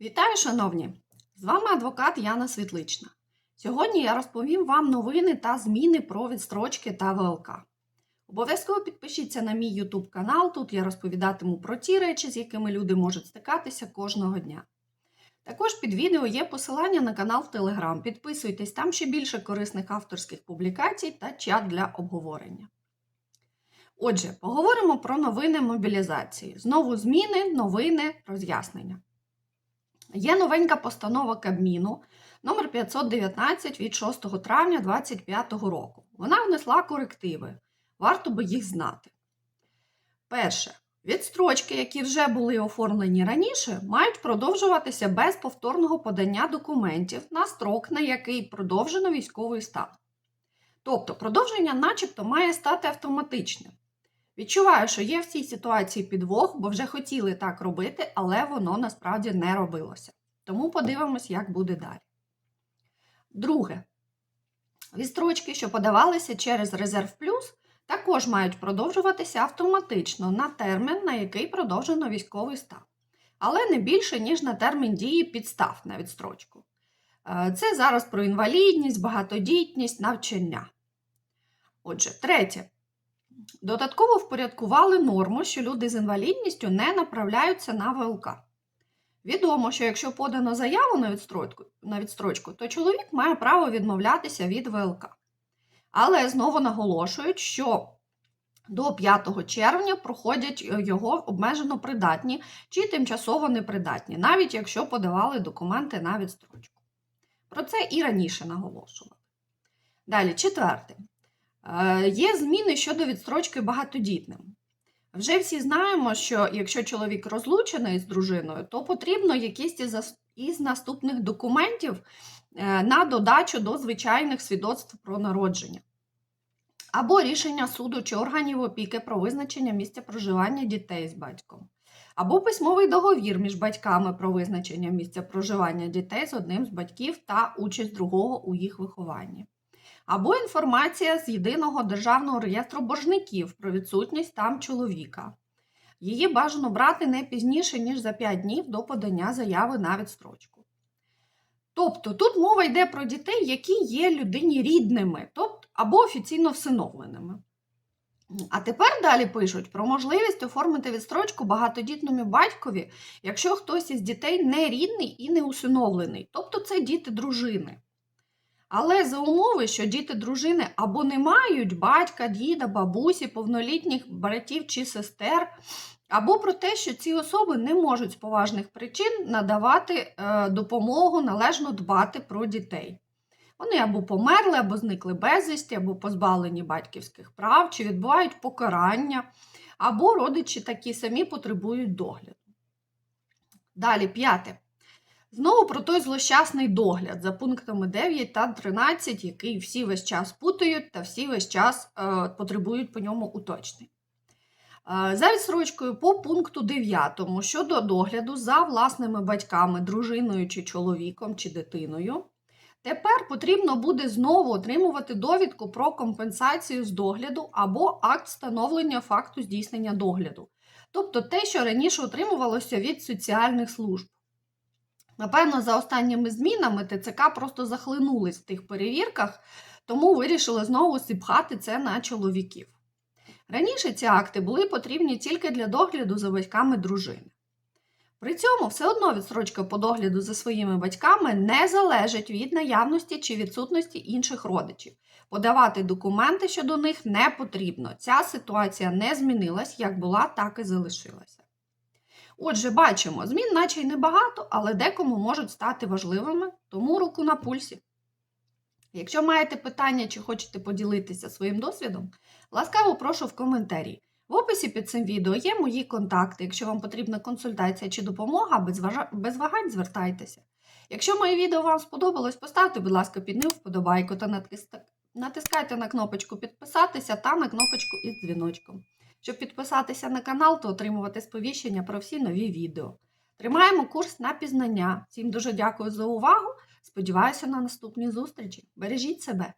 Вітаю, шановні! З вами адвокат Яна Світлична. Сьогодні я розповім вам новини та зміни про відстрочки та ВЛК. Обов'язково підпишіться на мій YouTube канал. Тут я розповідатиму про ті речі, з якими люди можуть стикатися кожного дня. Також під відео є посилання на канал в Telegram. Підписуйтесь, там ще більше корисних авторських публікацій та чат для обговорення. Отже, поговоримо про новини мобілізації. Знову зміни, новини, роз'яснення. Є новенька постанова Кабміну номер 519 від 6 травня 2025 року. Вона внесла корективи. Варто би їх знати. Перше. Відстрочки, які вже були оформлені раніше, мають продовжуватися без повторного подання документів на строк, на який продовжено військовий стан. Тобто, продовження, начебто, має стати автоматичним. Відчуваю, що є в цій ситуації підвох, бо вже хотіли так робити, але воно насправді не робилося. Тому подивимось, як буде далі. Друге. Відстрочки, що подавалися через Резерв Плюс, також мають продовжуватися автоматично на термін, на який продовжено військовий стан, але не більше, ніж на термін дії підстав на відстрочку. Е, Це зараз про інвалідність, багатодітність, навчання. Отже, третє. Додатково впорядкували норму, що люди з інвалідністю не направляються на ВЛК. Відомо, що якщо подано заяву на відстрочку, на відстрочку, то чоловік має право відмовлятися від ВЛК. Але знову наголошують, що до 5 червня проходять його обмежено придатні чи тимчасово непридатні, навіть якщо подавали документи на відстрочку. Про це і раніше наголошували. Далі, четверте. Е, Є зміни щодо відстрочки багатодітним. Вже всі знаємо, що якщо чоловік розлучений з дружиною, то потрібно якісь із наступних документів е, на додачу до звичайних свідоцтв про народження. Або рішення суду чи органів опіки про визначення місця проживання дітей з батьком. Або письмовий договір між батьками про визначення місця проживання дітей з одним з батьків та участь другого у їх вихованні або інформація з єдиного державного реєстру боржників про відсутність там чоловіка. Її бажано брати не пізніше, ніж за 5 днів до подання заяви на відстрочку. Тобто тут мова йде про дітей, які є людині рідними, тобто або офіційно всиновленими. А тепер далі пишуть про можливість оформити відстрочку багатодітному батькові, якщо хтось із дітей не рідний і не усиновлений, тобто це діти дружини. Але за умови, що діти дружини або не мають батька, діда, бабусі, повнолітніх братів чи сестер, або про те, що ці особи не можуть з поважних причин надавати е, допомогу, належно дбати про дітей. Вони або померли, або зникли безвісті, або позбавлені батьківських прав, чи відбувають покарання, або родичі такі самі потребують догляду. Далі, п'яте. Знову про той злощасний догляд за пунктами 9 та 13, який всі весь час путають та всі весь час е, потребують по ньому уточнень. Е, за відстрочкою по пункту 9 щодо догляду за власними батьками, дружиною чи чоловіком чи дитиною, тепер потрібно буде знову отримувати довідку про компенсацію з догляду або акт встановлення факту здійснення догляду, тобто те, що раніше отримувалося від соціальних служб. Напевно, за останніми змінами ТЦК просто захлинулись в тих перевірках, тому вирішили знову сіпхати це на чоловіків. Раніше ці акти були потрібні тільки для догляду за батьками дружини. При цьому все одно відстрочка по догляду за своїми батьками не залежить від наявності чи відсутності інших родичів. Подавати документи щодо них не потрібно. Ця ситуація не змінилась, як була, так і залишилася. Отже, бачимо, змін наче й небагато, але декому можуть стати важливими, тому руку на пульсі. Якщо маєте питання чи хочете поділитися своїм досвідом, ласкаво прошу в коментарі. В описі під цим відео є мої контакти. Якщо вам потрібна консультація чи допомога, без, вагань звертайтеся. Якщо моє відео вам сподобалось, поставте, будь ласка, під ним вподобайку та натискайте на кнопочку підписатися та на кнопочку із дзвіночком. Щоб підписатися на канал та отримувати сповіщення про всі нові відео. Тримаємо курс на пізнання. Всім дуже дякую за увагу. Сподіваюся на наступні зустрічі. Бережіть себе!